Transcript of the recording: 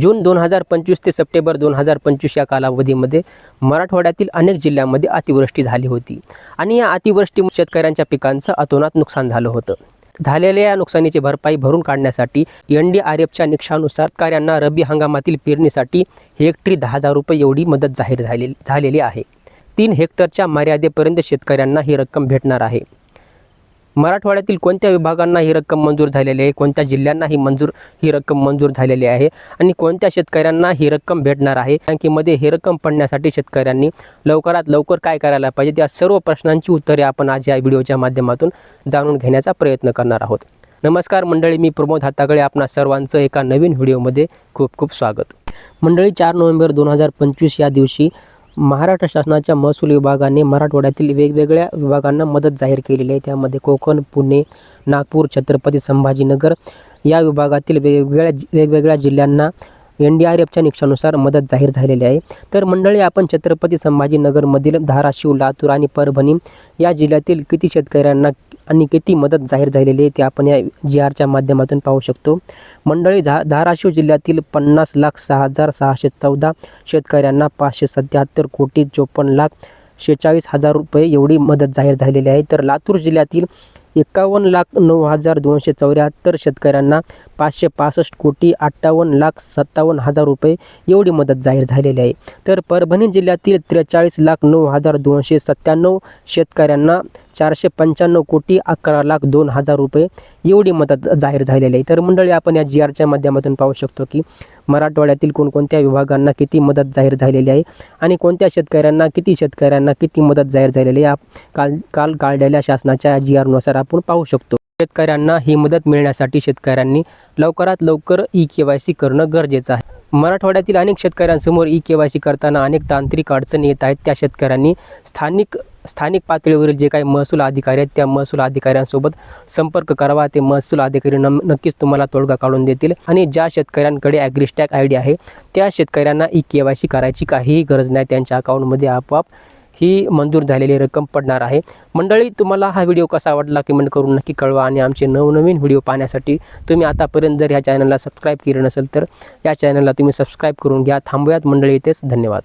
जून दोन हजार पंचवीस ते सप्टेंबर दोन हजार पंचवीस या कालावधीमध्ये मराठवाड्यातील अनेक जिल्ह्यांमध्ये अतिवृष्टी झाली होती. आणि या अतिवृष्टीमुळे शेतकऱ्यांच्या पिकांचं अतोनात नुकसान झालं होतं. झालेल्या या नुकसानीची भरपाई भरून काढण्यासाठी एन डी आर एफच्या निकषानुसार शेतकऱ्यांना रब्बी हंगामातील पेरणीसाठी हेक्टरी दहा हजार रुपये एवढी मदत जाहीर झालेली झालेली आहे. तीन हेक्टरच्या मर्यादेपर्यंत शेतकऱ्यांना ही रक्कम भेटणार आहे. मराठवाड्यातील कोणत्या विभागांना ही रक्कम मंजूर झालेली आहे? कोणत्या जिल्ह्यांना ही मंजूर ही रक्कम मंजूर झालेली आहे? आणि कोणत्या शेतकऱ्यांना ही रक्कम भेटणार आहे? बँकेमध्ये ही रक्कम पडण्यासाठी शेतकऱ्यांनी लवकरात लवकर काय करायला पाहिजे? त्या सर्व प्रश्नांची उत्तरे आपण आज या व्हिडिओच्या माध्यमातून जाणून घेण्याचा प्रयत्न करणार आहोत. नमस्कार मंडळी मी प्रमोद हातागळे. आपणा सर्वांचं एका नवीन व्हिडिओमध्ये खूप खूप स्वागत. मंडळी चार नोव्हेंबर दोन हजार पंचवीस या दिवशी महाराष्ट्र शासनाच्या महसूल विभागाने मराठवाड्यातील वेगवेगळ्या विभागांना मदत जाहीर केलेली आहे. त्यामध्ये कोकण पुणे नागपूर छत्रपती संभाजीनगर या विभागातील वेगवेगळ्या वेगवेगळ्या जिल्ह्यांना एन डी आर एफच्या निकषानुसार मदत जाहीर झालेली आहे. तर मंडळी आपण छत्रपती संभाजीनगरमधील धाराशिव लातूर आणि परभणी या जिल्ह्यातील किती शेतकऱ्यांना आणि किती मदत जाहीर झालेली आहे ते आपण या जी आरच्या माध्यमातून पाहू शकतो. मंडळी धा धाराशिव जिल्ह्यातील पन्नास लाख सहा हजार सहाशे चौदा शेतकऱ्यांना पाचशे सत्याहत्तर कोटी चोपन्न लाख शेहेचाळीस हजार रुपये एवढी मदत जाहीर झालेली आहे. तर लातूर जिल्ह्यातील एकावन्न लाख नऊ हजार दोनशे चौऱ्याहत्तर शेतकऱ्यांना पाचशे पासष्ट कोटी अठ्ठावन्न लाख सत्तावन्न हजार रुपये एवढी मदत जाहीर झालेली आहे. तर परभणी जिल्ह्यातील त्रेचाळीस लाख नऊ हजार दोनशे सत्त्याण्णव शेतकऱ्यांना चारशे पंच्याण्णव कोटी अकरा लाख दोन हजार रुपये एवढी मदत जाहीर झालेली आहे. तर मंडळी आपण या जी आरच्या माध्यमातून पाहू शकतो की मराठवाड्यातील कोणकोणत्या विभागांना किती मदत जाहीर झालेली आहे आणि कोणत्या शेतकऱ्यांना किती शेतकऱ्यांना किती मदत जाहीर झालेली आहे आप- काल काल काढलेल्या शासनाच्या जी आरनुसार आपण पाहू शकतो. शेतकऱ्यांना ही मदत मिळण्यासाठी शेतकऱ्यांनी लवकरात लवकर ई के वाय सी करणं गरजेचं आहे. मराठवाड्यातील अनेक शेतकऱ्यांसमोर ई के वाय सी करताना अनेक तांत्रिक अडचणी येत आहेत. त्या शेतकऱ्यांनी स्थानिक स्थानिक पातळीवरील जे काही महसूल अधिकारी आहेत त्या महसूल अधिकाऱ्यांसोबत संपर्क करावा. ते महसूल अधिकारी नम नक्कीच तुम्हाला तोडगा काढून देतील. आणि ज्या शेतकऱ्यांकडे ॲग्रिस्टॅक आय डी आहे त्या शेतकऱ्यांना ई के वाय सी करायची काहीही गरज नाही. त्यांच्या अकाउंटमध्ये आपोआप ही मंजूर झालेली रक्कम पडणार आहे. मंडळी तुम्हाला हा व्हिडिओ कसा वाटला कमेंट करून नक्की कळवा. आणि आमचे नवनवीन व्हिडिओ पाहण्यासाठी तुम्ही आतापर्यंत जर ह्या चॅनलला सबस्क्राईब केलं नसेल तर या चॅनलला तुम्ही सबस्क्राईब करून घ्या. थांबूयात मंडळी इथेच धन्यवाद.